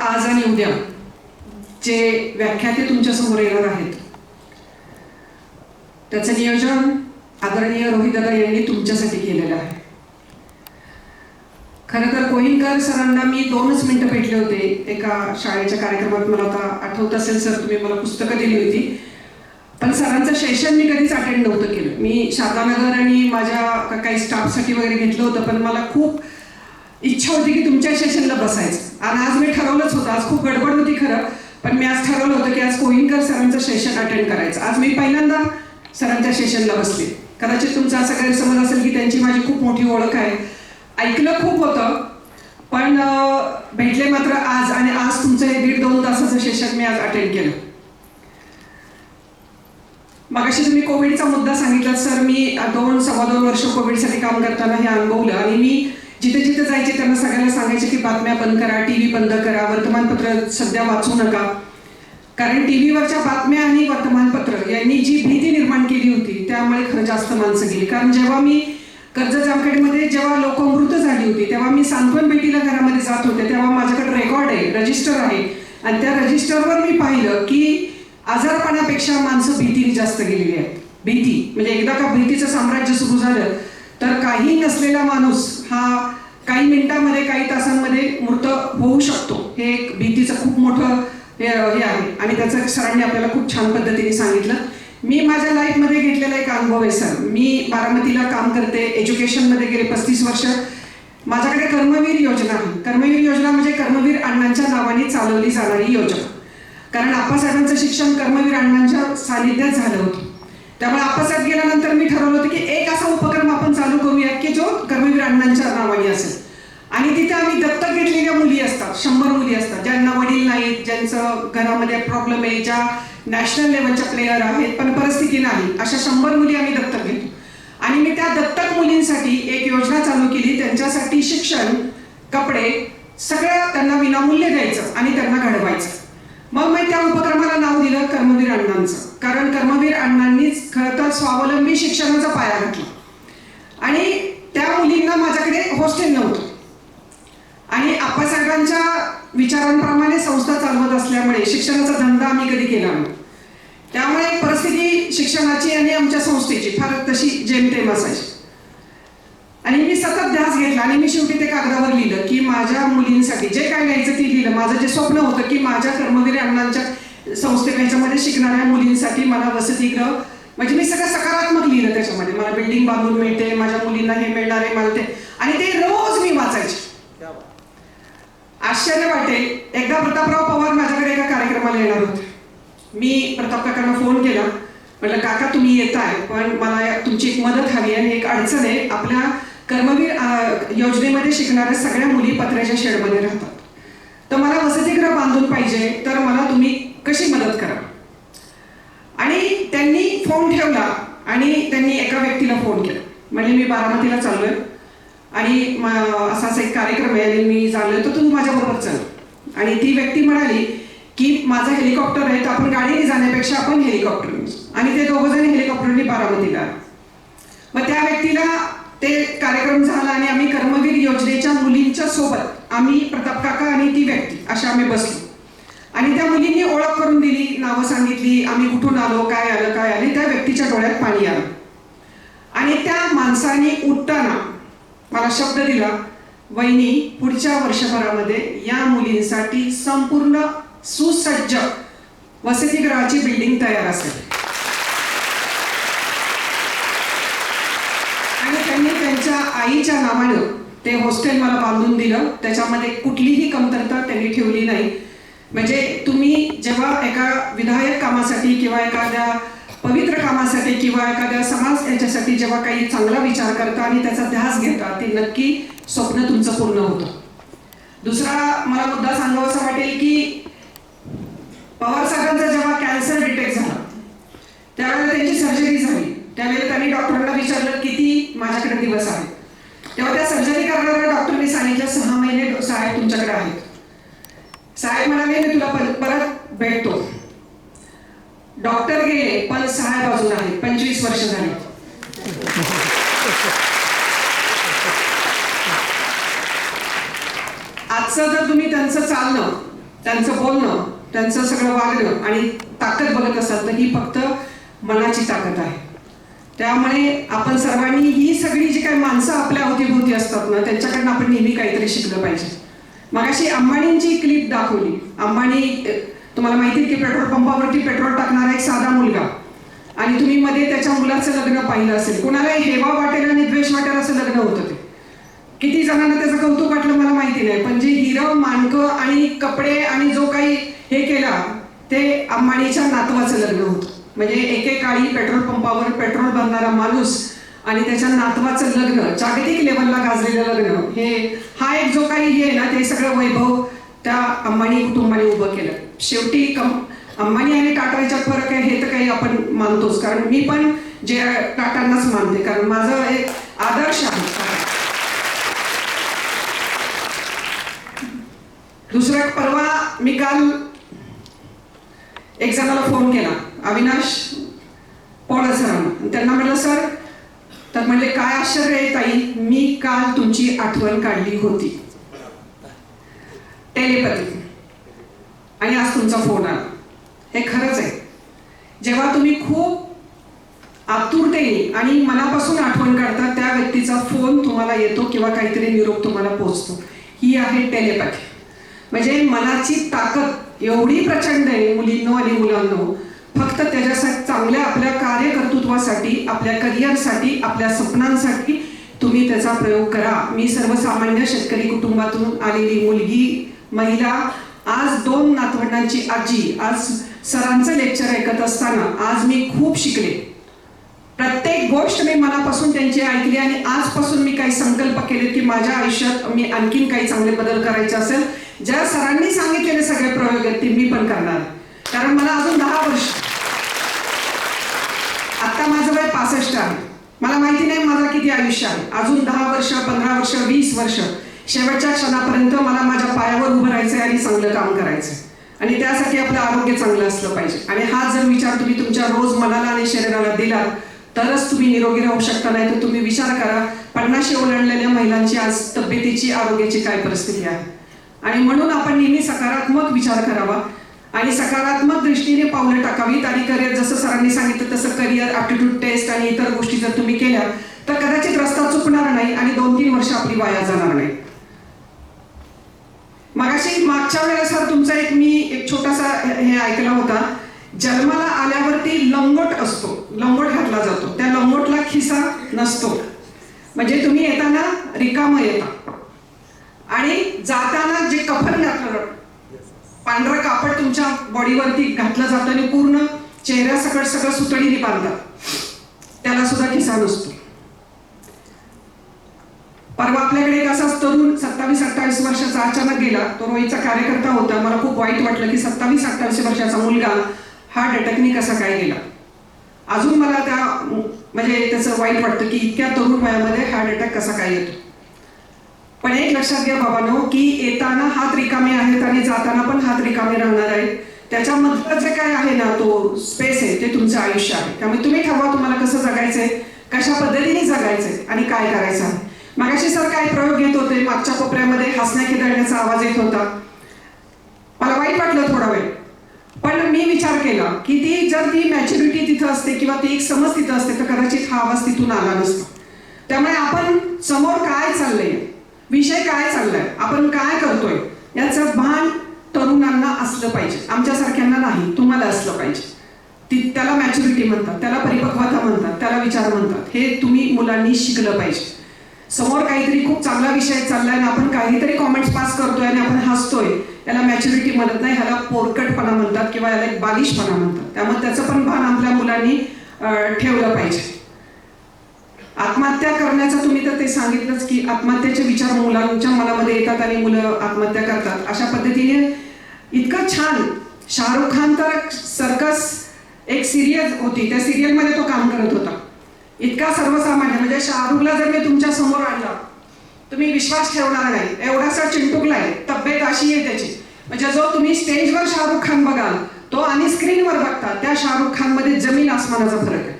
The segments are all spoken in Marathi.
आज आणि उद्या जे व्याख्याते तुमच्यासमोर येणार आहेत. त्याचं नियोजन आदरणीय रोहितदादा यांनी तुमच्यासाठी केलेलं आहे. खरं तर कोहिनकर सरांना मी दोनच मिनिटं भेटले होते. एका शाळेच्या कार्यक्रमात मला आता आठवत असेल सर तुम्ही मला पुस्तकं दिली होती. पण सरांचं सेशन मी कधीच अटेंड नव्हतं केलं. मी शारदानगर आणि माझ्या काही स्टाफसाठी वगैरे घेतलं होतं पण मला खूप इच्छा होती की तुमच्या सेशनला बसायचं. आणि आज मी ठरवलंच होतं. आज खूप गडबड होती खरं पण मी आज ठरवलं होतं की आज कोहिनकर सरांचं सेशन अटेंड करायचं. आज मी पहिल्यांदा सरांच्या सेशनला बसले. कदाचित तुमचा असा गैरसमज असेल की त्यांची माझी खूप मोठी ओळख आहे. ऐकलं खूप होतं पण भेटले मात्र आज आणि आज तुमचं हे दीड दोन तासाचं सेशन मी आज अटेंड केलं. मगाशी तुम्ही कोविडचा मुद्दा सांगितला सर. मी दोन सव्वा दोन वर्ष कोविडसाठी काम करताना हे अनुभवलं आणि मी जिथे जिथे जायचे त्यांना सगळ्यांना सांगायचे की बातम्या बंद करा टी व्ही बंद करा वर्तमानपत्र सध्या वाचू नका. कारण टी व्हीवरच्या बातम्या आणि वर्तमानपत्र यांनी जी भीती निर्माण केली होती त्यामुळे खरं जास्त माणसं गेली. कारण जेव्हा मी कर्ज जामखेडमध्ये जेव्हा लोक मृत झाली होती तेव्हा मी सांत्वन भेटीला घरामध्ये जात होते तेव्हा माझ्याकडे रेकॉर्ड आहे रजिस्टर आहे. आणि त्या रजिस्टरवर मी पाहिलं की आजारपणापेक्षा माणसं भीतीने जास्त गेलेली आहेत. भीती म्हणजे एकदा का भीतीचं साम्राज्य सुरू झालं तर काही नसलेला माणूस हा काही मिनिटांमध्ये काही तासांमध्ये मृत होऊ शकतो. हे एक भीतीचं खूप मोठं हे हे आहे. आणि त्याचं सरांनी आपल्याला खूप छान पद्धतीने सांगितलं. मी माझ्या लाईफमध्ये घेतलेला एक अनुभव आहे सर. मी बारामतीला काम करते एज्युकेशनमध्ये गेले पस्तीस वर्ष. माझ्याकडे कर्मवीर योजना आहे. कर्मवीर योजना म्हणजे कर्मवीर अण्णांच्या नावाने चालवली जाणारी योजना. कारण आप्पासाहेबांचं शिक्षण कर्मवीर अण्णांच्या सानिध्यात झालं होतं. त्यामुळे आपसात गेल्यानंतर मी ठरवलं होतं की एक असा उपक्रम आपण चालू करूया की जो कर्मवीर अण्णांच्या नावाने असेल. आणि तिथे आम्ही दत्तक घेतलेल्या मुली असतात शंभर मुली असतात ज्यांना वडील नाहीत ज्यांचं घरामध्ये प्रॉब्लेम आहे ज्या नॅशनल लेवलच्या प्लेयर आहेत पण परिस्थिती नाही अशा शंभर मुली आम्ही दत्तक घेतो. आणि मी त्या दत्तक मुलींसाठी एक योजना चालू केली त्यांच्यासाठी शिक्षण कपडे सगळं त्यांना विनामूल्य द्यायचं आणि त्यांना घडवायचं. मग मी त्या उपक्रमाला नाव दिलं कर्म कारण कर्मवीर अण्णांनीच खरं तर स्वावलंबी शिक्षणाचा पाया घातला. आणि त्या मुलींना माझ्याकडे हॉस्टेल नव्हतं. आणि आप्पासाहेबांच्या विचारांप्रमाणे संस्था चालवत असल्यामुळे शिक्षणाचा धंदा आम्ही कधी केला नाही. त्यामुळे परिस्थिती शिक्षणाची आणि आमच्या संस्थेची फार तशी जेमतेम असायची. आणि मी सतत ध्यास घेतला आणि मी शेवटी ते कागदावर लिहिलं की माझ्या मुलींसाठी जे काय लिहायचं ते लिहिलं. माझं जे स्वप्न होतं की माझ्या कर्मवीर अण्णांच्या संस्थे याच्यामध्ये शिकणाऱ्या मुलींसाठी मला वसतिगृह म्हणजे मी सगळं सकारात्मक लिहिलं त्याच्यामध्ये. मला बिल्डिंग बांधून मिळते माझ्या मुलींना हे मिळणार आहे मला ते. आणि ते रोज मी वाचायचे. आश्चर्य वाटेल एकदा प्रतापराव पवार माझ्याकडे एका कार्यक्रमाला येणार होते. मी प्रताप काकांना फोन केला. म्हटलं काका तुम्ही येत आहे पण मला तुमची एक मदत हवी आहे आणि एक अडचण आहे. आपल्या कर्मवीर योजनेमध्ये शिकणाऱ्या सगळ्या मुली पत्र्याच्या शेडमध्ये राहतात. तर मला वसतिगृह बांधून पाहिजे. तर मला तुम्ही कशी मदत करा. आणि त्यांनी फोन ठेवला आणि त्यांनी एका व्यक्तीला फोन केला. म्हणजे मी बारामतीला चाललोय. आणि असा असा एक कार्यक्रम आहे आणि मी चाललोय तर तू माझ्याबरोबर चल. आणि ती व्यक्ती म्हणाली की माझं हेलिकॉप्टर आहे तर आपण गाडीने जाण्यापेक्षा आपण हेलिकॉप्टर आणि ते दोघं जण हेलिकॉप्टरने बारामतीला. मग त्या व्यक्तीला ते कार्यक्रम झाला आणि आम्ही कर्मवीर योजनेच्या मुलींच्या सोबत आम्ही प्रताप काका आणि ती व्यक्ती अशा आम्ही बसलो. आणि त्या मुलींनी ओळख करून दिली नावं सांगितली आम्ही कुठून आलो काय आलं काय आले त्या व्यक्तीच्या डोळ्यात पाणी आलं. आणि त्या माणसाने उठताना मला शब्द दिला वहिनी पुढच्या वर्षभरामध्ये या मुलींसाठी संपूर्ण सुसज्ज वसतिगृहाची बिल्डिंग तयार असेल. आणि त्यांनी त्यांच्या आईच्या नावानं ते हॉस्टेल मला बांधून दिलं. त्याच्यामध्ये कुठलीही कमतरता त्यांनी ठेवली नाही. म्हणजे तुम्ही जेव्हा एका विधायक कामासाठी किंवा एखाद्या पवित्र कामासाठी किंवा एखाद्या समाज याच्यासाठी जेव्हा काही चांगला विचार करता आणि त्याचा ध्यास घेता ते नक्की स्वप्न तुमचं पूर्ण होतं. दुसरा मला मुद्दा सांगावासा वाटेल की पवार साहेबांचा जेव्हा कॅन्सर डिटेक्ट झाला त्यावेळेला त्यांची सर्जरी झाली. त्यावेळेला त्यांनी डॉक्टरांना विचारलं किती माझ्याकडे दिवस आहेत? तेव्हा त्या सर्जरी करणाऱ्या डॉक्टरने सांगितलं सहा महिने साहेब तुमच्याकडे आहेत. साहेब म्हणाले मी तुला परत भेटतो. डॉक्टर गेले पण साहेब अजून आहेत पंचवीस वर्ष झाली. आजचं जर तुम्ही त्यांचं चालणं त्यांचं बोलणं त्यांचं सगळं वागणं आणि ताकद बघत असाल तर ही फक्त मनाची ताकद आहे. त्यामुळे आपण सर्वांनी ही सगळी जी काही माणसं आपल्या अवतीभोवती असतात ना त्यांच्याकडनं आपण नेहमी काहीतरी शिकलं पाहिजे. मगाशी अंबाणींची क्लिप दाखवली. अंबाणी तुम्हाला माहिती की पेट्रोल पंपावरती पेट्रोल टाकणारा एक साधा मुलगा. आणि तुम्ही मध्ये त्याच्या मुलाचं लग्न पाहिलं असेल. कुणाला हेवा वाटेल आणि द्वेष वाटेल असं लग्न होतं ते. किती जणांना त्याचं कौतुक वाटलं मला माहिती नाही. पण जे हिरं मानकं आणि कपडे आणि जो काही हे केला ते अंबाणीच्या नातवाचं लग्न होतं. म्हणजे एकेकाळी पेट्रोल पंपावर पेट्रोल भरणारा माणूस आणि त्याच्या नातवाचं लग्न जागतिक लेवलला गाजलेलं लग्न हे हा एक जो काही हे आहे ना ते सगळं वैभव त्या अंबानी कुटुंबाने उभं केलं. शेवटी कम अंबानी आणि टाटा याच्यात फरक आहे हे तर काही आपण मानतोच. कारण मी पण जे टाटांनाच मानते. कारण माझं एक आदर्श आहे. दुसरं परवा मी काल एक जणाला फोन केला. अविनाश पोळ सरांना त्यांना म्हटलं सर म्हणजे म्हणले काय आश्चर्य आहे ताई? मी काल तुमची आठवण काढली होती. टेलिपॅथी आणि आज तुमचा फोन आला. हे खरंच आहे. जेव्हा तुम्ही खूप आतुरतेने आणि मनापासून आठवण काढता त्या व्यक्तीचा फोन तुम्हाला येतो किंवा काहीतरी निरोप तुम्हाला पोहोचतो ही आहे टेलिपॅथी म्हणजे मनाची ताकद एवढी प्रचंड आहे मुलींनो आणि मुलांनो. फक्त त्याच्यासाठी चांगल्या आपल्या कार्यकर्तृत्वासाठी आपल्या करिअरसाठी आपल्या स्वप्नांसाठी तुम्ही त्याचा प्रयोग करा. मी सर्वसामान्य शेतकरी कुटुंबातून आलेली मुलगी महिला आज दोन नातवंडांची आजी आज सरांचं लेक्चर ऐकत असताना आज मी खूप शिकले. प्रत्येक गोष्ट मी मनापासून त्यांची ऐकली आणि आजपासून मी काही संकल्प केले की माझ्या आयुष्यात मी आणखीन काही चांगले बदल करायचे असेल. ज्या सरांनी सांगितलेले सगळे प्रयोग आहेत ते मी पण करणार. कारण मला अजून दहा वर्ष आता माझं वय पासष्ट आहे. मला माहिती नाही माझा किती आयुष्य आहे. अजून दहा वर्ष पंधरा वर्ष वीस वर्ष. शेवटच्या क्षणापर्यंत मला माझ्या पायावर उभं राहायचंय आणि चांगलं काम करायचं आणि त्यासाठी आपलं आरोग्य चांगलं असलं पाहिजे. आणि हा जर विचार तुम्ही तुमच्या रोज मनाला आणि शरीराला दिला तरच तुम्ही निरोगी राहू शकता नाही तर तुम्ही विचार करा पन्नाशी ओलांडलेल्या महिलांची आज तब्येतीची आरोग्याची काय परिस्थिती आहे? आणि म्हणून आपण नेहमी सकारात्मक विचार करावा. आणि सकारात्मक दृष्टीने पावलं टाकावीत आणि करिअर जसं सरांनी सांगितलं तसं करिअर ॲप्टिट्यूड टेस्ट आणि इतर गोष्टी जर तुम्ही केल्या तर कदाचित रस्ता चुकणार नाही आणि दोन तीन वर्ष आपली वाया जाणार नाही. मगाशी मागच्या वेळेला सर तुमचा एक मी एक छोटासा हे ऐकला होता. जन्माला आल्यावरती लंगोट असतो. लंगोट घातला जातो. त्या लंगोटला खिसा नसतो. म्हणजे तुम्ही येताना रिकाम येता. आणि जाताना जे कफन घातलं पांढरं कापड तुमच्या बॉडीवरती घातलं जातं आणि पूर्ण चेहऱ्यासकट सगळं सुतडीने बांधतात. त्याला सुद्धा खिसा नसतो परवा आपल्याकडे एक असाच तरुण सत्तावीस अठ्ठावीस वर्षाचा अचानक गेला. तो रोहितचा कार्यकर्ता होता. मला खूप वाईट वाटलं की सत्तावीस अठ्ठावीस वर्षाचा मुलगा हा डटकनी कसा काय गेला. अजून मला त्या म्हणजे त्याचं वाईट वाटतं की इतक्या तरुण वयामध्ये हार्ट अटॅक कसा काय येतो. पण एक लक्षात घ्या बाबांनो की येताना हात रिकामे आहेत आणि जाताना पण हात रिकामे राहणार आहेत. त्याच्यामधलं जे काय आहे ना तो स्पेस आहे ते तुमचं आयुष्य आहे. त्यामुळे तुम्ही ठरवा तुम्हाला कसं जगायचंय कशा पद्धतीने जगायचंय आणि काय करायचं आहे. मगाशी सर काय प्रयोग घेत होते मागच्या कोपऱ्यामध्ये हसण्या खेदळण्याचा आवाज येत होता. मला वाईट वाटलं थोडा वेळ. पण मी विचार केला की ती जर ती मॅच्युरिटी तिथं असते किंवा ती एक समज तिथं असते तर कदाचित हा आवाज तिथून आला नसतो. त्यामुळे आपण समोर काय चाललंय विषय काय चाललाय? आपण काय करतोय? याचं भान तरुणांना असलं पाहिजे. आमच्यासारख्यांना नाही तुम्हाला असलं पाहिजे. ती त्याला मॅच्युरिटी म्हणतात त्याला परिपक्वता म्हणतात त्याला विचार म्हणतात. हे तुम्ही मुलांनी शिकलं पाहिजे. समोर काहीतरी खूप चांगला विषय चाललाय आणि आपण काहीतरी कॉमेंट्स पास करतोय आणि आपण हसतोय. याला मॅच्युरिटी म्हणत नाही ह्याला पोरकटपणा म्हणतात किंवा याला एक बालिशपणा म्हणतात. त्यामुळे त्याचं पण भान आपल्या मुलांनी ठेवलं पाहिजे. आत्महत्या करण्याचं तुम्ही तर ते सांगितलंच की आत्महत्याचे विचार मुलांच्या मनामध्ये येतात आणि मुलं आत्महत्या करतात. अशा पद्धतीने इतकं छान शाहरुख खान तर सर्कस एक सिरियल होती. त्या सिरियलमध्ये तो काम करत होता. इतका सर्वसामान्य म्हणजे शाहरुखला जर मी तुमच्यासमोर आणला तुम्ही विश्वास ठेवणार नाही. एवढासा चिंटुकला आहे. तब्येत अशी आहे त्याची. म्हणजे जो तुम्ही स्टेजवर शाहरुख खान बघाल तो आणि स्क्रीनवर बघता त्या शाहरुख खानमध्ये जमीन आसमानाचा फरक आहे.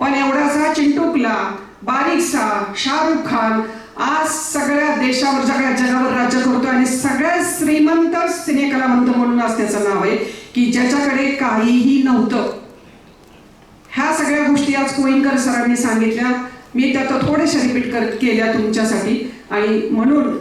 पण एवढासा चिंटुकला बारीकसा शाहरुख खान आज सगळ्या देशावर सगळ्या जगावर राज्य करतो आणि सगळ्यात श्रीमंत सिनेकलावंत म्हणून आज त्याचं नाव आहे की ज्याच्याकडे काहीही नव्हतं. ह्या सगळ्या गोष्टी आज कोईनकर सरांनी सांगितल्या. मी त्यात थोडेशा रिपीट कर केल्या तुमच्यासाठी. आणि म्हणून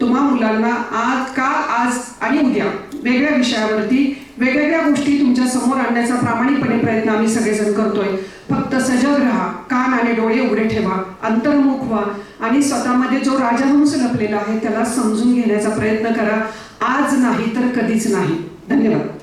तुम्हा मुलांना आज का आज आणि उद्या वेगळ्या विषयावरती वेगवेगळ्या गोष्टी तुमच्यासमोर आणण्याचा प्रामाणिकपणे प्रयत्न आम्ही सगळेजण करतोय. फक्त सजग राहा कान आणि डोळे उघडे ठेवा अंतर्मुख व्हा आणि स्वतःमध्ये जो राजहंस लपलेला आहे त्याला समजून घेण्याचा प्रयत्न करा. आज नाही तर कधीच नाही. धन्यवाद.